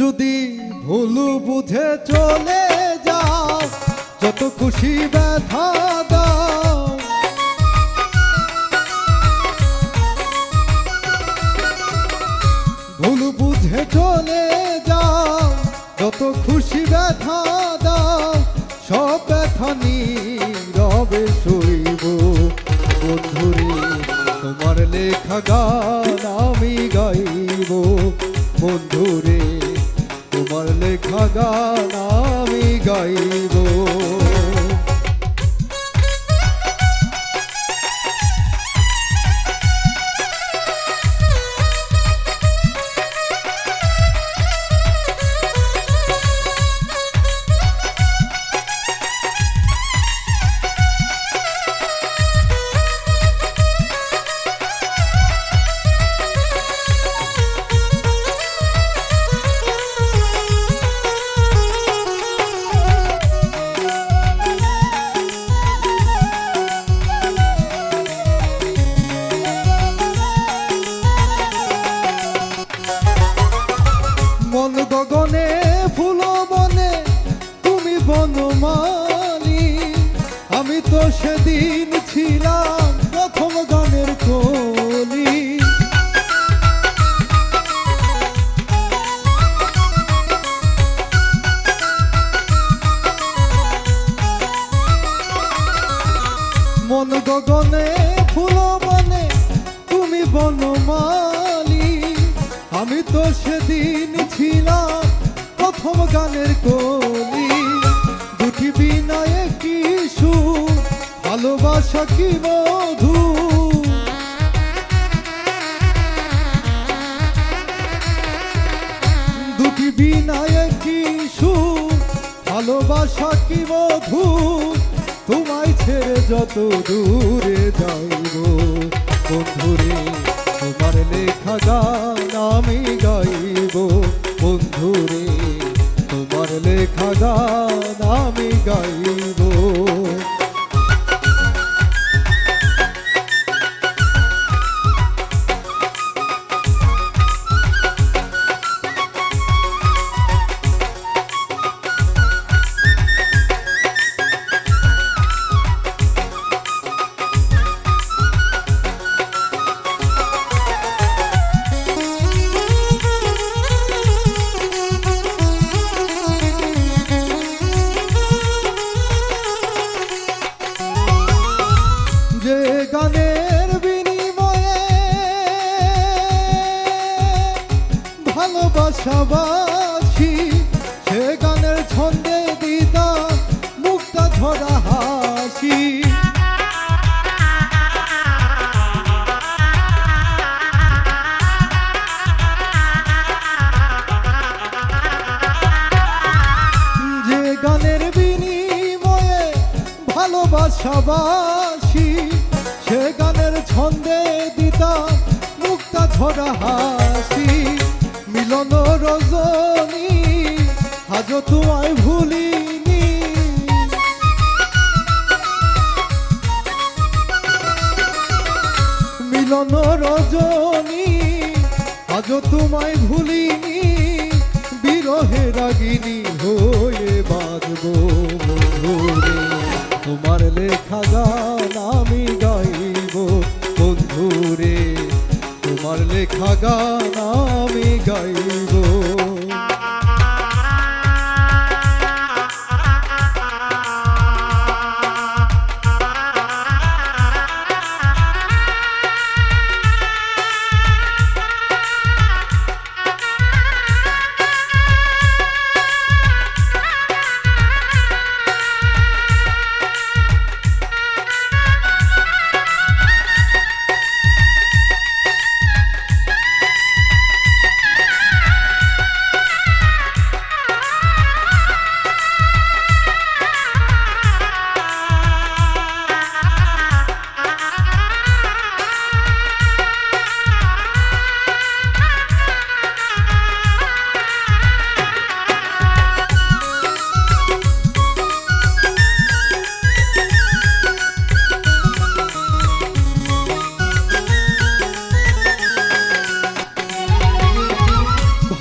যদি ভুল বুঝে চলে যাও, যত খুশি ব্যথা দাও। ভুল বুঝে চলে যাও, যত খুশি ব্যথা দাও। সব ব্যথা নীরবে শৈব বন্ধুরে, তোমার লেখা গান আমি গাইব। বন্ধুরে লেখা গান আমি গাইব। বনমালি, আমি তো সেদিন ছিলাম প্রথম গানের কলি। মন গগনে ফুল বনে তুমি বনমালি, আমি তো সেদিন কি মধু দুটি বিনয় কি ভালোবাসা কি মধু তোমায় ছেড়ে যত দূরে যাইব। বন্ধুরে, তোমার লেখা গান আমি গাইব। বন্ধুরে, তোমার লেখা গান আমি গাইব। ভালোবাসাবাসি, সে গানের ছন্দে দিতা মুক্তা ধরা হাসি। যে গানের বিনিময়ে ভালোবাসাবাসি, সে গানের ছন্দে দিতা মুক্তা ঝরা হাসি। রজনী, আজ তোমায় ভুলিনি, বিরহে রাগিনী হয়ে বাজব তোমার লেখা গান আমি গাইব বন্ধুরে। তোমার লেখা গান আমি গাইব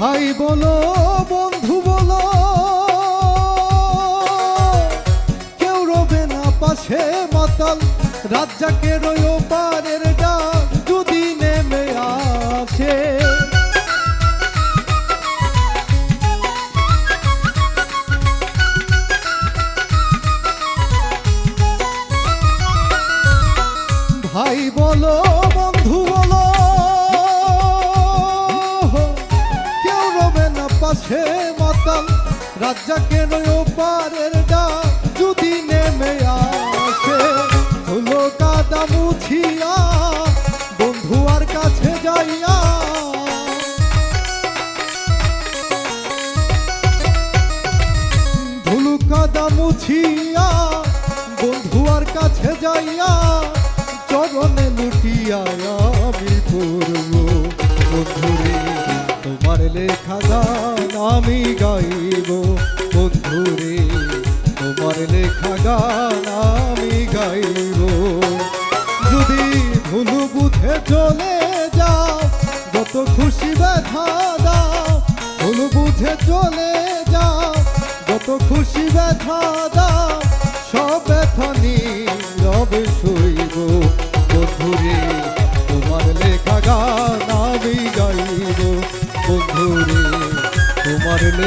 বলো, বন্ধু বলো, কেউ রবে না পাশে মাতাল রাজ্জাকের ওই পারের ডাক যদি নেমে আসে। ভাই বলো পাশে মাতাল রাজ্জাকের পারের ডাক, যদি নেমে আসে হলো কাদা মুছিয়া, বন্ধু আর কাছে যাইয়া। ধুলু কাদা মুছিয়া, বন্ধু আর কাছে যাইয়া, চরণে লুটিয়া আমি বন্ধুরে, তোমার লেখা আমি গাইব, বন্ধুরে, তোমার লেখা গান আমি গাইব। যদি ভুলু বুঝে চলে যাও, যত খুশি ব্যথা দাও। ভুলু বুঝে চলে যাও, যত খুশি ব্যথা দাও। সব ব্যথা নীরবে সইব। বন্ধুরে